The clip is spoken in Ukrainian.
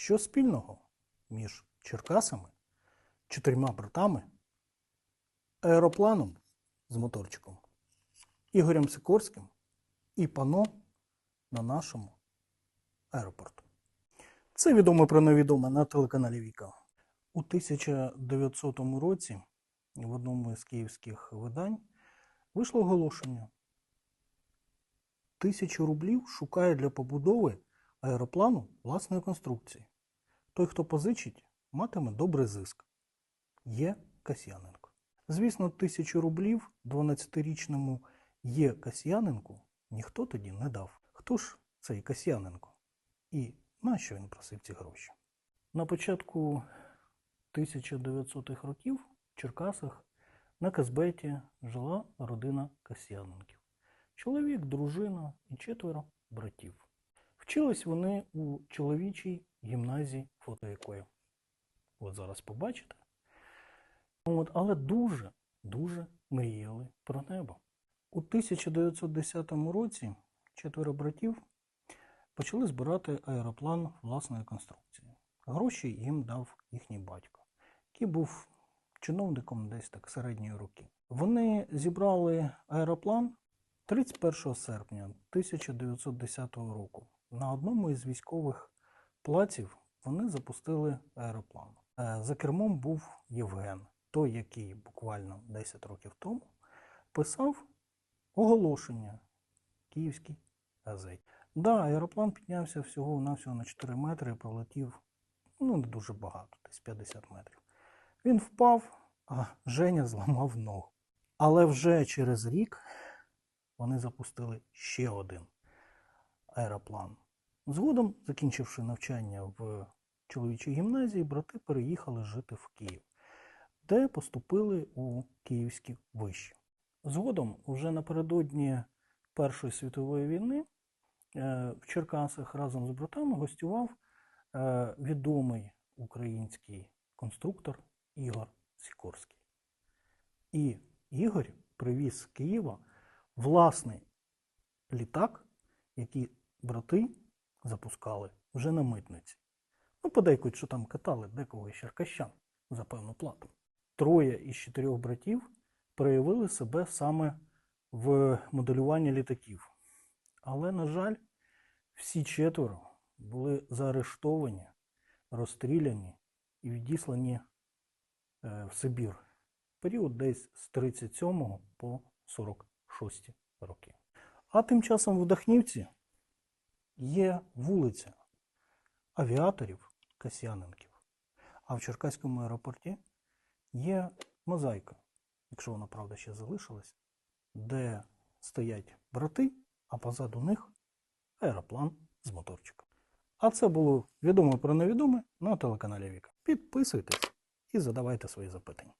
Що спільного між Черкасами, чотирма братами, аеропланом з моторчиком, Ігорем Сикорським і пано на нашому аеропорту? Це відомо про невідоме на телеканалі Віка. У 1900 році в одному із київських видань вийшло оголошення. Тисячу рублів шукає для побудови аероплану власної конструкції. Той, хто позичить, матиме добрий зиск. Є Касьяненко. Звісно, тисячу рублів 12-річному Є Касьяненку ніхто тоді не дав. Хто ж цей Касьяненко? І нащо він просив ці гроші? На початку 1900-х років в Черкасах на Казбеті жила родина Касьяненків. Чоловік, дружина і четверо братів. Вчились вони у чоловічій гімназії, фото якої от зараз побачите. От, але дуже, дуже мріяли про небо. У 1910 році четверо братів почали збирати аероплан власної конструкції. Гроші їм дав їхній батько, який був чиновником десь так середньої роки. Вони зібрали аероплан 31 серпня 1910 року. На одному із військових плаців вони запустили аероплан. Е, За кермом був Євген, той, який буквально 10 років тому писав оголошення Київській газеті. Да, аероплан піднявся всього навсього на 4 метри і пролетів ну, не дуже багато, десь 50 метрів. Він впав, а Женя зламав ногу. Але вже через рік вони запустили ще один аероплан. Згодом, закінчивши навчання в чоловічій гімназії, брати переїхали жити в Київ, де поступили у київські виші. Згодом, уже напередодні Першої світової війни, е, в Черкасах разом з братами гостював е, відомий український конструктор Ігор Сікорський. І Ігор привіз з Києва власний літак, який брати запускали вже на митниці. Ну, подейкують, що там катали декого із черкащан за певну плату. Троє із чотирьох братів проявили себе саме в моделюванні літаків. Але, на жаль, всі четверо були заарештовані, розстріляні і відіслані е, в Сибір. Період десь з 37 по 46 роки. А тим часом в Дахнівці є вулиця авіаторів Касьяненків. А в Черкаському аеропорті є мозаїка, якщо вона правда ще залишилась, де стоять брати, а позаду них аероплан з моторчиком. А це було відомо про невідоме на телеканалі Віка. Підписуйтесь і задавайте свої запитання.